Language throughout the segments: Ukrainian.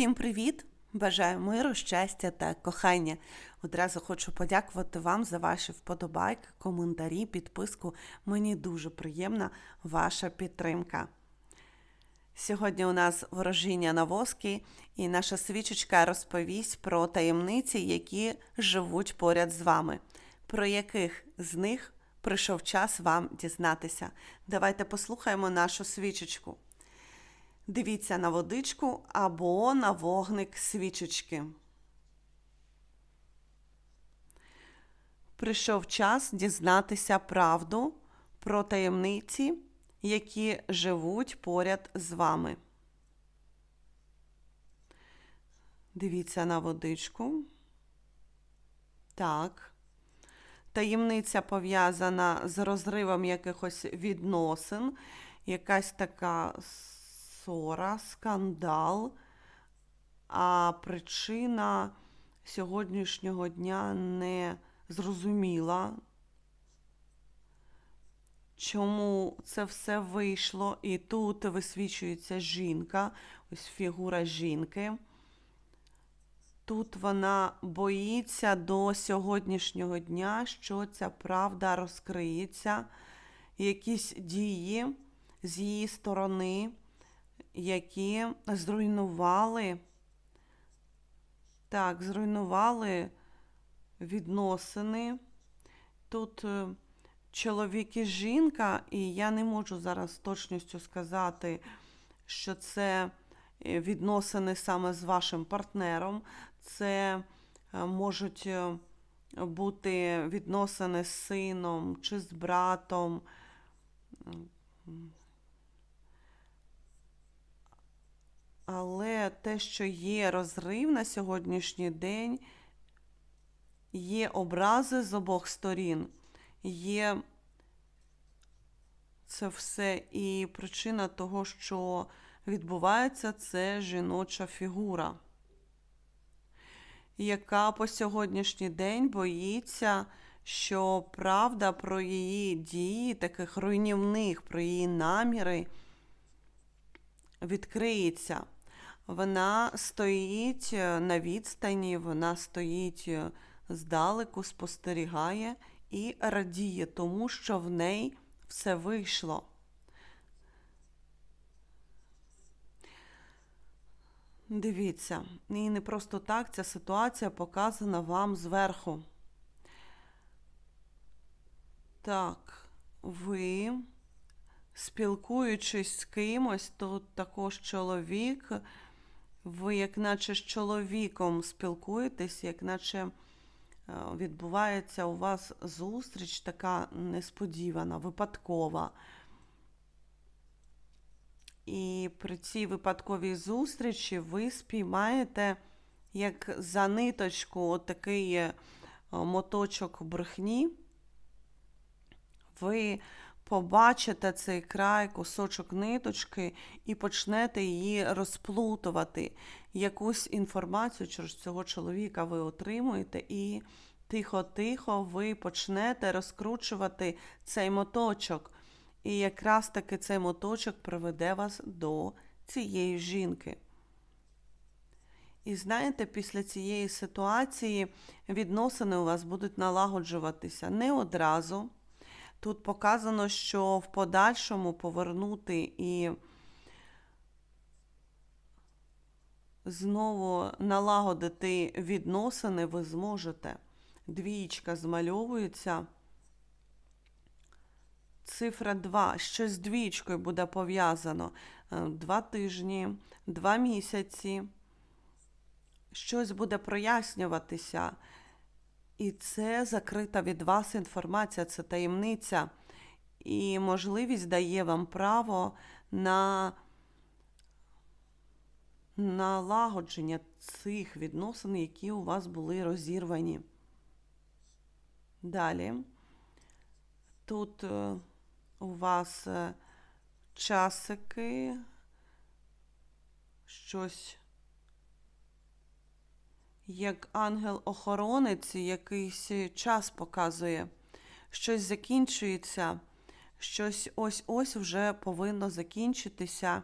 Всім привіт! Бажаю миру, щастя та кохання. Одразу хочу подякувати вам за ваші вподобайки, коментарі, підписку. Мені дуже приємна ваша підтримка. Сьогодні у нас ворожіння на воски, і наша свічечка розповість про таємниці, які живуть поряд з вами. Про яких з них прийшов час вам дізнатися. Давайте послухаємо нашу свічечку. Дивіться на водичку або на вогник свічечки. Прийшов час дізнатися правду про таємниці, які живуть поряд з вами. Дивіться на водичку. Так. Таємниця пов'язана з розривом якихось відносин, якась така ссора, скандал, а причина сьогоднішнього дня не зрозуміла, чому це все вийшло. І тут висвічується жінка, ось фігура жінки. Тут вона боїться до сьогоднішнього дня, що ця правда розкриється, якісь дії з її сторони, які зруйнували, так, зруйнували відносини. Тут е, чоловік і жінка, і я не можу зараз точністю сказати, що це е, відносини саме з вашим партнером. Це е, можуть бути відносини з сином чи з братом. Але те, що є розрив на сьогоднішній день, є образи з обох сторін, є це все і причина того, що відбувається, це жіноча фігура, яка по сьогоднішній день боїться, що правда про її дії, таких руйнівних, про її наміри відкриється. Вона стоїть е, на відстані, вона стоїть е, здалеку, спостерігає і радіє тому, що в неї все вийшло. Дивіться, і не просто так ця ситуація показана вам зверху. Так, ви, спілкуючись з кимось, тут також чоловік, ви, як наче з чоловіком спілкуєтесь, як наче е, відбувається у вас зустріч така несподівана, випадкова. І при цій випадковій зустрічі ви спіймаєте як за ниточку отакий е, моточок брехні. Ви побачите цей край, кусочок ниточки і почнете її розплутувати. Якусь інформацію через цього чоловіка ви отримуєте, і тихо-тихо ви почнете розкручувати цей моточок. І якраз таки цей моточок приведе вас до цієї жінки. І знаєте, після цієї ситуації відносини у вас будуть налагоджуватися не одразу. Тут показано, що в подальшому повернути і знову налагодити відносини ви зможете. Двічка змальовується. Цифра 2. Щось з двічкою буде пов'язано. Е, два тижні, два місяці. Щось буде прояснюватися. І це закрита від вас інформація, це таємниця. І можливість дає вам право на налагодження цих відносин, які у вас були розірвані. Далі. Тут е, у вас е, часики, щось як ангел-охоронець якийсь час показує, щось закінчується, щось ось-ось вже повинно закінчитися.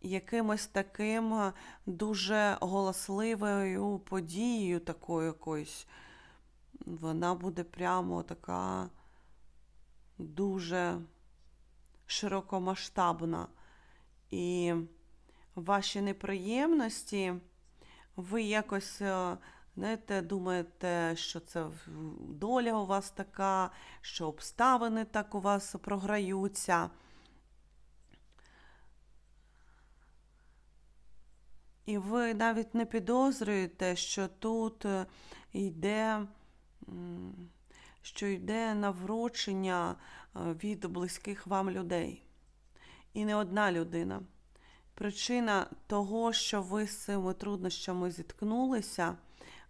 якимось таким е, дуже голосливою подією такою якоюсь. Вона буде прямо така дуже широкомасштабна. І ваші неприємності, ви якось, е, знаєте, думаєте, що це доля у вас така, що обставини так у вас програються. І ви навіть не підозрюєте, що тут е, йде, що йде наврочення е, від близьких вам людей. І не одна людина. Причина того, що ви з цими труднощами зіткнулися,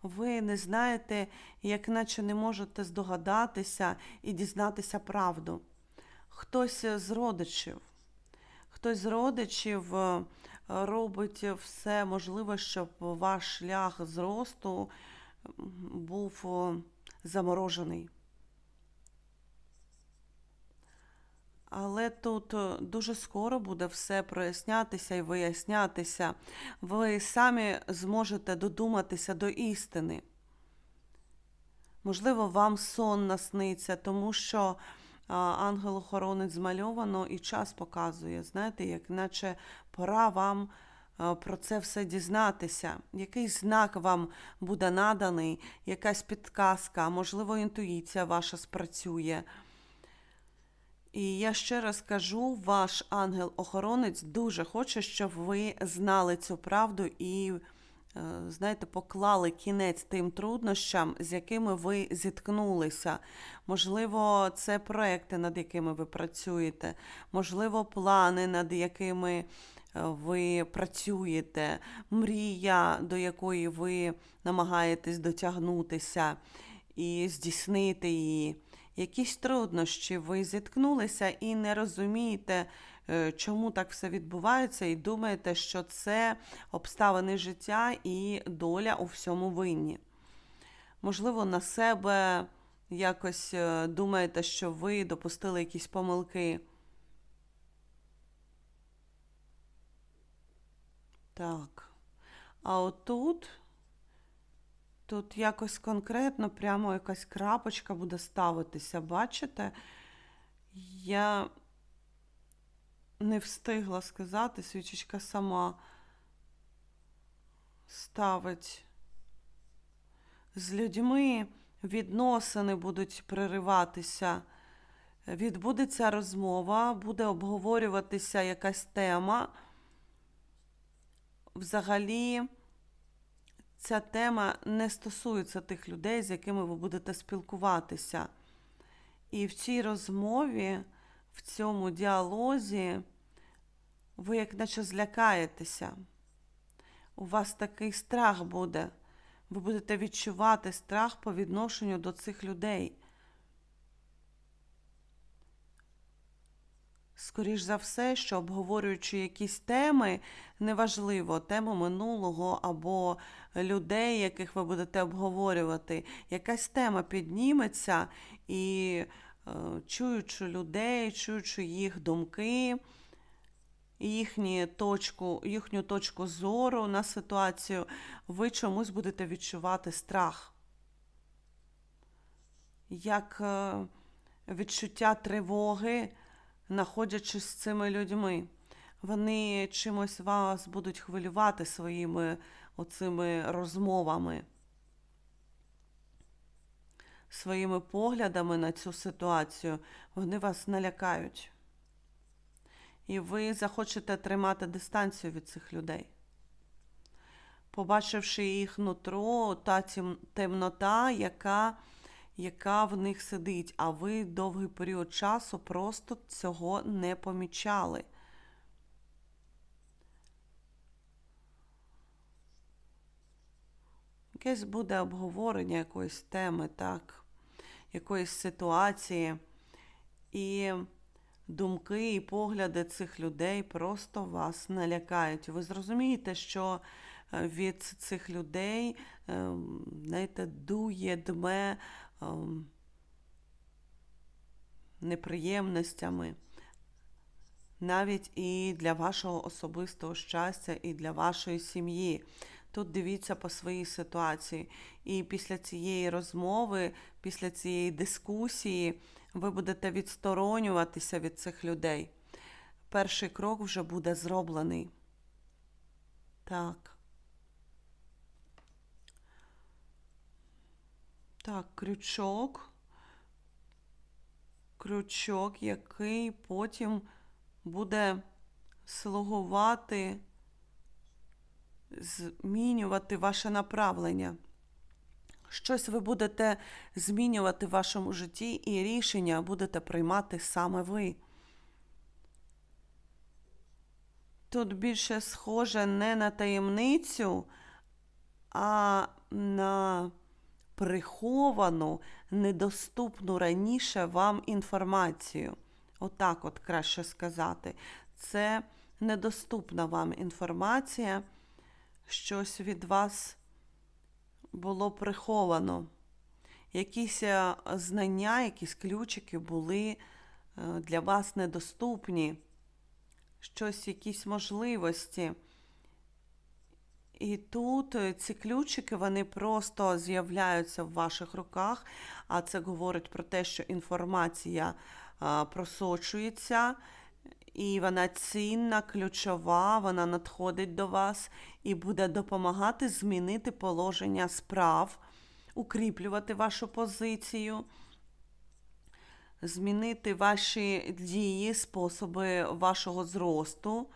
ви не знаєте, як наче не можете здогадатися і дізнатися правду. Хтось з родичів, хтось з родичів е, робить все можливе, щоб ваш шлях зросту був заморожений. Але тут е, дуже скоро буде все прояснятися і вияснятися. Ви самі зможете додуматися до істини. Можливо, вам сон насниться, тому що ангел-охоронець змальовано і час показує. Знаєте, як наче пора вам про це все дізнатися. Який знак вам буде наданий, якась підказка, можливо, інтуїція ваша спрацює. І я ще раз кажу, ваш ангел-охоронець дуже хоче, щоб ви знали цю правду і, е, знаєте, поклали кінець тим труднощам, з якими ви зіткнулися. Можливо, це проекти, над якими ви працюєте, можливо, плани, над якими е, ви працюєте, мрія, до якої ви намагаєтесь дотягнутися і здійснити її. Якісь труднощі ви зіткнулися і не розумієте, е, чому так все відбувається, і думаєте, що це обставини життя і доля у всьому винні. Можливо, на себе якось е, думаєте, що ви допустили якісь помилки. Так. А отут. Тут якось конкретно, прямо якась крапочка буде ставитися. Бачите? Я не встигла сказати, свічечка сама ставить. З людьми відносини будуть перериватися. Відбудеться розмова, буде обговорюватися якась тема. Взагалі ця тема не стосується тих людей, з якими ви будете спілкуватися. І в цій розмові, в цьому діалозі, ви як наче злякаєтеся. У вас такий страх буде. Ви будете відчувати страх по відношенню до цих людей. Скоріш за все, що обговорюючи якісь теми, неважливо, тему минулого або людей, яких ви будете обговорювати, якась тема підніметься і е, чуючи людей, чуючи їх думки, їхні точку, їхню точку зору на ситуацію, ви чомусь будете відчувати страх. Як е, відчуття тривоги знаходячись з цими людьми. Вони чимось вас будуть хвилювати своїми оцими розмовами, своїми поглядами на цю ситуацію. Вони вас налякають. І ви захочете тримати дистанцію від цих людей. Побачивши їх нутро, та темнота, яка яка в них сидить, а ви довгий період часу просто цього не помічали. Якесь буде обговорення якоїсь теми, так, якоїсь ситуації. І думки і погляди цих людей просто вас налякають. Ви зрозумієте, що е, від цих людей, е, знаєте, дує, дме ем, неприємностями, навіть і для вашого особистого щастя, і для вашої сім'ї. Тут дивіться по своїй ситуації. І після цієї розмови, після цієї дискусії, ви будете відсторонюватися від цих людей. Перший крок вже буде зроблений. Так. Так, крючок. Крючок, який потім буде слугувати, змінювати ваше направлення. Щось ви будете змінювати в вашому житті, і рішення будете приймати саме ви. Тут більше схоже не на таємницю, а на приховану, недоступну раніше вам інформацію. Отак от краще сказати. Це недоступна вам інформація, щось від вас було приховано. Якісь е, знання, якісь ключики були е, для вас недоступні, щось, якісь можливості. І тут е, ці ключики вони просто з'являються в ваших руках, а це говорить про те, що інформація просочується, і вона цінна, ключова, вона надходить до вас і буде допомагати змінити положення справ, укріплювати вашу позицію. Змінити ваші дії, способи вашого зросту.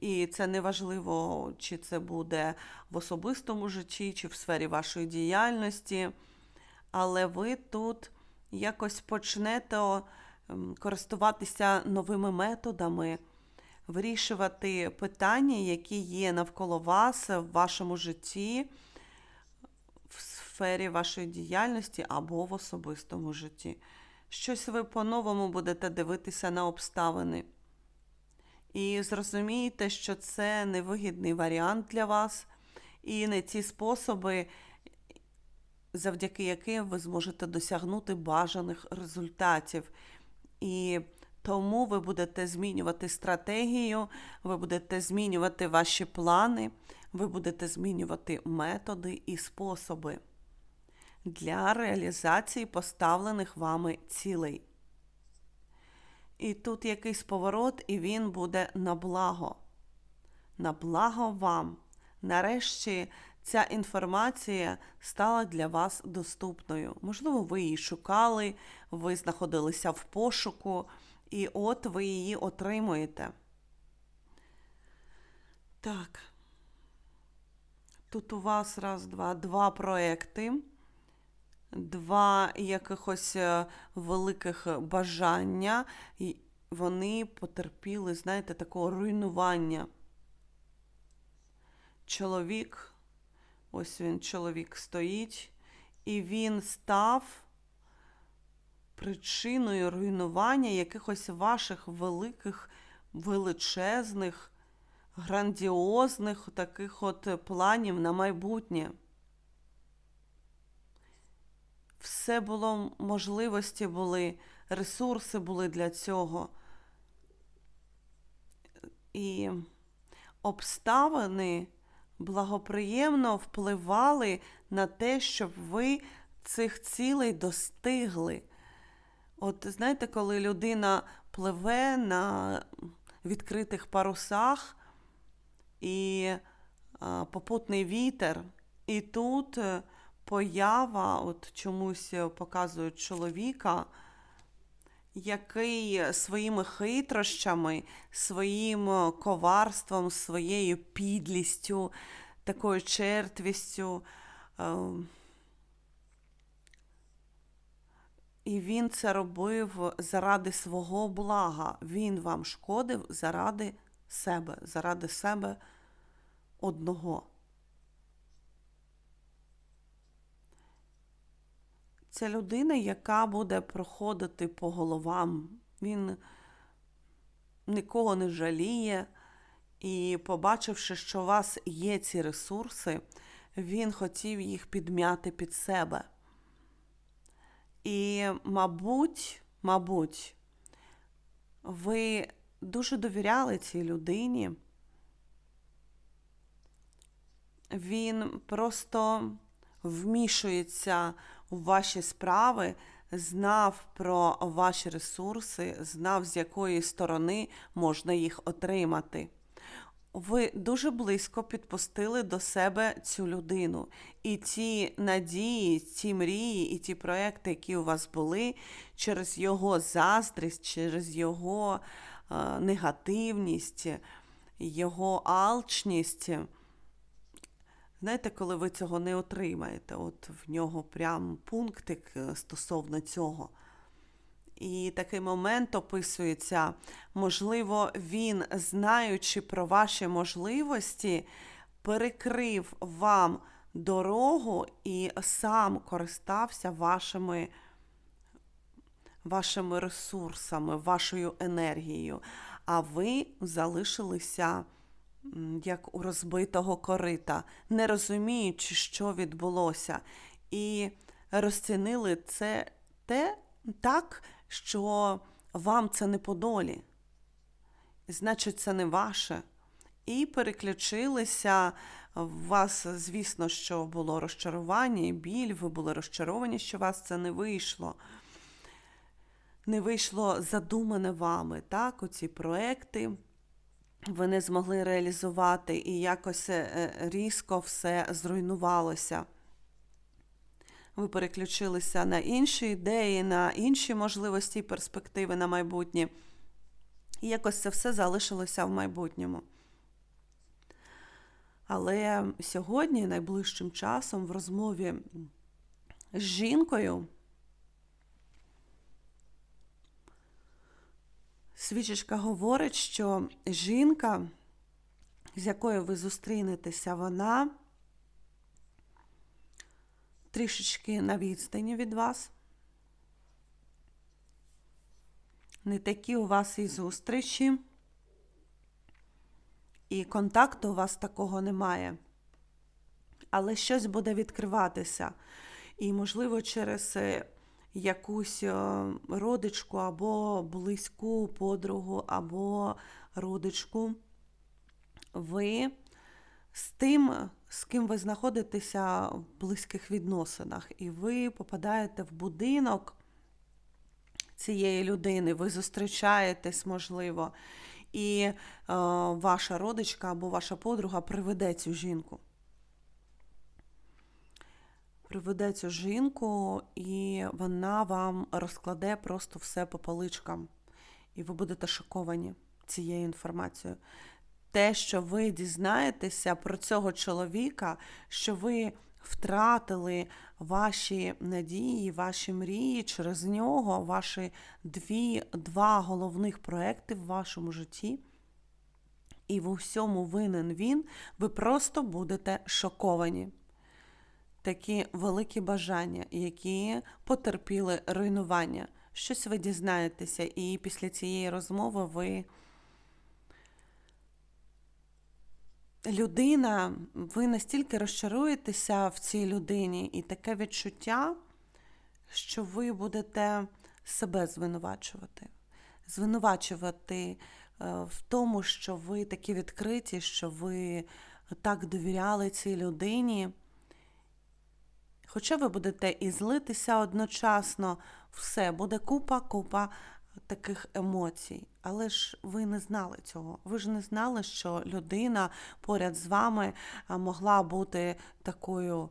І це не важливо, чи це буде в особистому житті, чи в сфері вашої діяльності. Але ви тут якось почнете користуватися новими методами, вирішувати питання, які є навколо вас в вашому житті, в сфері вашої діяльності або в особистому житті. Щось ви по-новому будете дивитися на обставини. І зрозумієте, що це невигідний варіант для вас, і не ті способи, завдяки яким ви зможете досягнути бажаних результатів. І тому ви будете змінювати стратегію, ви будете змінювати ваші плани, ви будете змінювати методи і способи для реалізації поставлених вами цілей. І тут якийсь поворот, і він буде на благо. На благо вам. Нарешті ця інформація стала для вас доступною. Можливо, ви її шукали, ви знаходилися в пошуку, і от ви її отримуєте. Так. Тут у вас раз, два, два проекти два якихось е, великих бажання, і вони потерпіли, знаєте, такого руйнування. Чоловік, ось він, чоловік стоїть, і він став причиною руйнування якихось ваших великих, величезних, грандіозних таких от планів на майбутнє все було, можливості були, ресурси були для цього. І обставини благоприємно впливали на те, щоб ви цих цілей достигли. От знаєте, коли людина пливе на відкритих парусах і а, попутний вітер, і тут е, поява, от чомусь е, показують чоловіка, який своїми хитрощами, своїм е, коварством, своєю підлістю, такою чертвістю. Ем, і він це робив заради свого блага. Він вам шкодив заради себе, заради себе одного. Це людина, яка буде проходити по головам. Він нікого не жаліє. І, побачивши, що у вас є ці ресурси, він хотів їх підмяти під себе. І, мабуть, мабуть, ви дуже довіряли цій людині. Він просто вмішується ваші справи, знав про ваші ресурси, знав, з якої сторони можна їх отримати. Ви дуже близько підпустили до себе цю людину. І ті надії, ті мрії, і ті проекти, які у вас були, через його заздрість, через його е, негативність, його алчність. Знаєте, коли ви цього не отримаєте, от в нього прям пунктик е, стосовно цього. І такий момент описується, можливо, він, знаючи про ваші можливості, перекрив вам дорогу і сам користався вашими, вашими ресурсами, вашою енергією, а ви залишилися як у розбитого корита, не розуміючи, що відбулося, і розцінили це те так, що вам це не по долі, значить, це не ваше. І переключилися. У вас, звісно, що було розчарування і біль, ви були розчаровані, що у вас це не вийшло. Не вийшло задумане вами, так, оці проекти. Ви не змогли реалізувати, і якось е, різко все зруйнувалося. Ви переключилися на інші ідеї, на інші можливості і перспективи на майбутнє. І якось це все залишилося в майбутньому. Але сьогодні, найближчим часом, в розмові з жінкою, свічечка говорить, що жінка, з якою ви зустрінетеся, вона трішечки на відстані від вас. Не такі у вас і зустрічі, і контакту у вас такого немає. Але щось буде відкриватися. І, можливо, через е, якусь е, родичку або близьку подругу, або родичку, ви з тим, з ким ви знаходитеся в близьких відносинах, і ви попадаєте в будинок цієї людини, ви зустрічаєтесь, можливо, і е, ваша родичка або ваша подруга приведе цю жінку. Приведе цю жінку, і вона вам розкладе просто все по поличкам. І ви будете шоковані цією інформацією те, що ви дізнаєтеся про цього чоловіка, що ви втратили ваші надії, ваші мрії через нього, ваші дві, два головних проекти в вашому житті. І в усьому винен він, ви просто будете шоковані. Такі великі бажання, які потерпіли руйнування. Щось ви дізнаєтеся, і після цієї розмови ви. людина, ви настільки розчаруєтеся в цій людині, і таке відчуття, що ви будете себе звинувачувати. Звинувачувати е, в тому, що ви такі відкриті, що ви так довіряли цій людині. Хоча ви будете і злитися одночасно, все, буде купа-купа таких емоцій. Але ж ви не знали цього. Ви ж не знали, що людина поряд з вами могла бути такою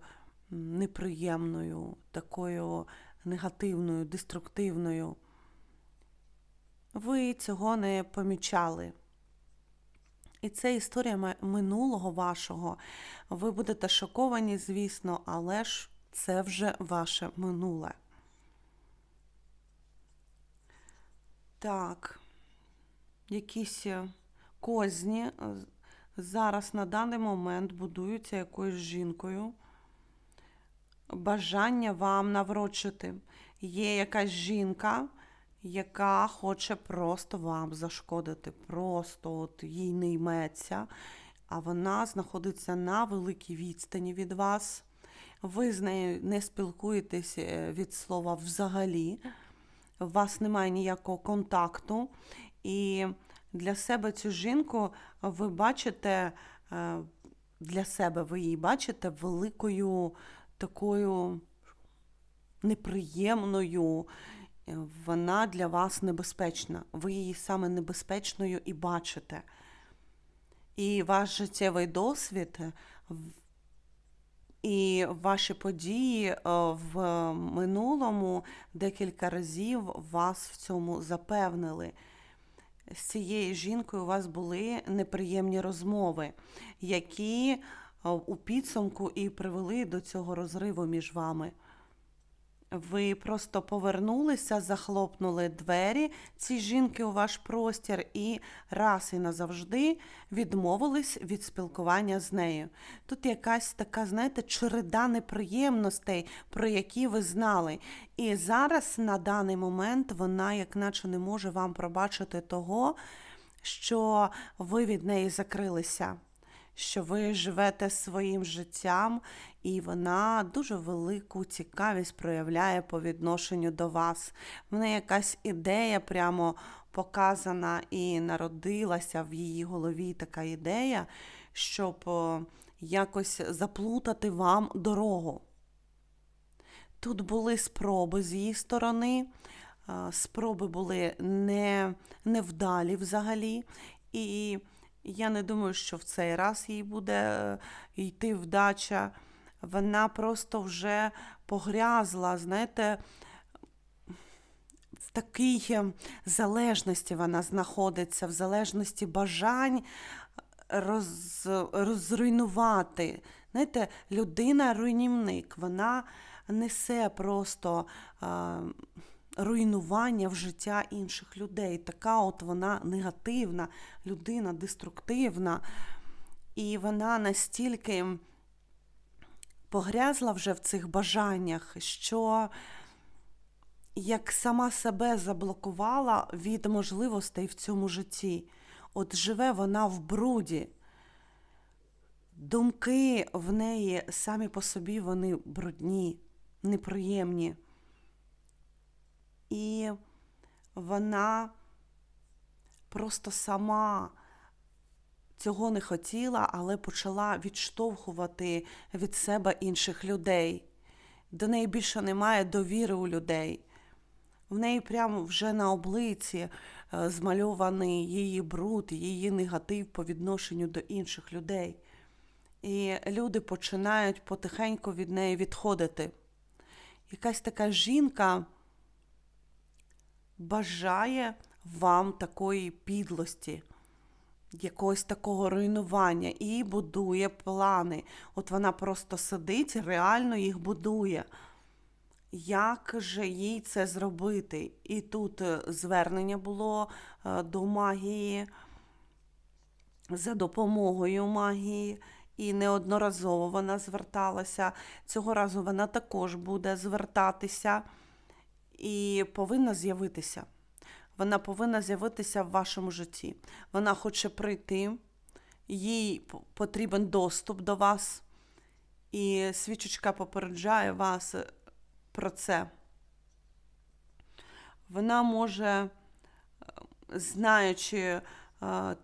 неприємною, такою негативною, деструктивною. Ви цього не помічали. І це історія минулого вашого. Ви будете шоковані, звісно, але ж це вже ваше минуле. Так, якісь е, козні е, зараз на даний момент будуються якоюсь жінкою. Бажання вам наврочити. Є якась жінка, яка хоче просто вам зашкодити. Просто от їй не йметься, а вона знаходиться на великій відстані від вас. Ви з нею не спілкуєтесь е, від слова взагалі у вас немає ніякого контакту, і Для себе цю жінку ви бачите, е, для себе ви її бачите великою такою неприємною. Е, Вона для вас небезпечна. Ви її саме небезпечною і бачите. І ваш життєвий досвід і ваші події е, в минулому декілька разів вас в цьому запевнили. З цією жінкою у вас були неприємні розмови, які е, у підсумку і привели до цього розриву між вами. Ви просто повернулися, захлопнули двері ці жінки у ваш простір і раз і назавжди відмовились від спілкування з нею. Тут якась така, знаєте, череда неприємностей, про які ви знали. І зараз на даний момент вона, як наче, не може вам пробачити того, що ви від неї закрилися що ви живете своїм життям, і вона дуже велику цікавість проявляє по відношенню до вас. В неї якась ідея прямо показана і народилася в її голові така ідея, щоб якось заплутати вам дорогу. Тут були спроби з її сторони, спроби були не, невдалі взагалі. І я не думаю, що в цей раз їй буде е, йти вдача. Вона просто вже погрязла, знаєте, в такій е, залежності вона знаходиться, в залежності бажань роз, розруйнувати. Знаєте, людина-руйнівник, вона несе просто а, руйнування в життя інших людей. Така от вона негативна людина, деструктивна. І вона настільки погрязла вже в цих бажаннях, що як сама себе заблокувала від можливостей в цьому житті. От живе вона в бруді. Думки в неї самі по собі вони брудні, неприємні. І вона просто сама цього не хотіла, але почала відштовхувати від себе інших людей. До неї більше немає довіри у людей. В неї прямо вже на облиці е, змальований її бруд, її негатив по відношенню до інших людей. І люди починають потихеньку від неї відходити. Якась така жінка бажає вам такої підлості, якогось такого руйнування і будує плани. От вона просто сидить, реально їх будує. Як же їй це зробити? І тут е, звернення було е, до магії за допомогою магії, і неодноразово вона зверталася. Цього разу вона також буде звертатися і повинна з'явитися. Вона повинна з'явитися в вашому житті. Вона хоче прийти, їй потрібен доступ до вас, і свічечка попереджає вас е, про це. Вона може, е, знаючи е,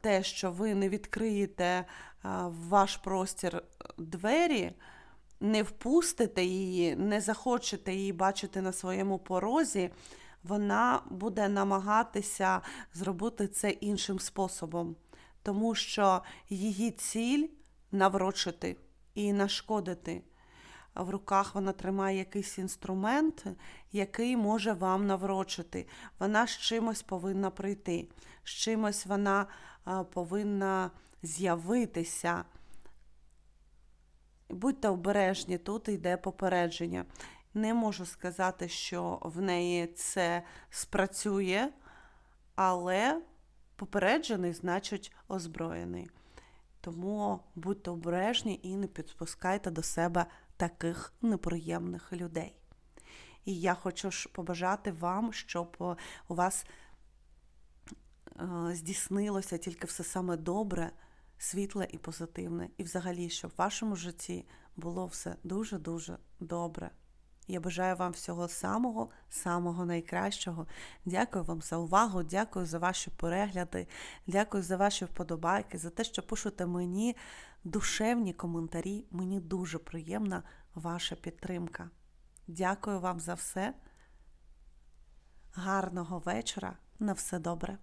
те, що ви не відкриєте ваш простір двері, не впустите її, не захочете її бачити на своєму порозі, вона буде намагатися зробити це іншим способом, тому що її ціль наврочити і нашкодити. В руках вона тримає якийсь інструмент, який може вам наврочити. Вона з чимось повинна прийти, з чимось вона повинна з'явитися. Будьте обережні, тут йде попередження. Не можу сказати, що в неї це спрацює, але попереджений значить озброєний. Тому будьте обережні і не підпускайте до себе таких неприємних людей. І я хочу ж побажати вам, щоб е, у вас е, здійснилося тільки все саме добре, світле і позитивне. І взагалі, щоб в вашому житті було все дуже-дуже добре. Я бажаю вам всього самого, самого найкращого. Дякую вам за увагу, дякую за ваші перегляди, дякую за ваші вподобайки, за те, що пишете мені душевні коментарі. Мені дуже приємна ваша підтримка. Дякую вам за все. Гарного вечора. На все добре.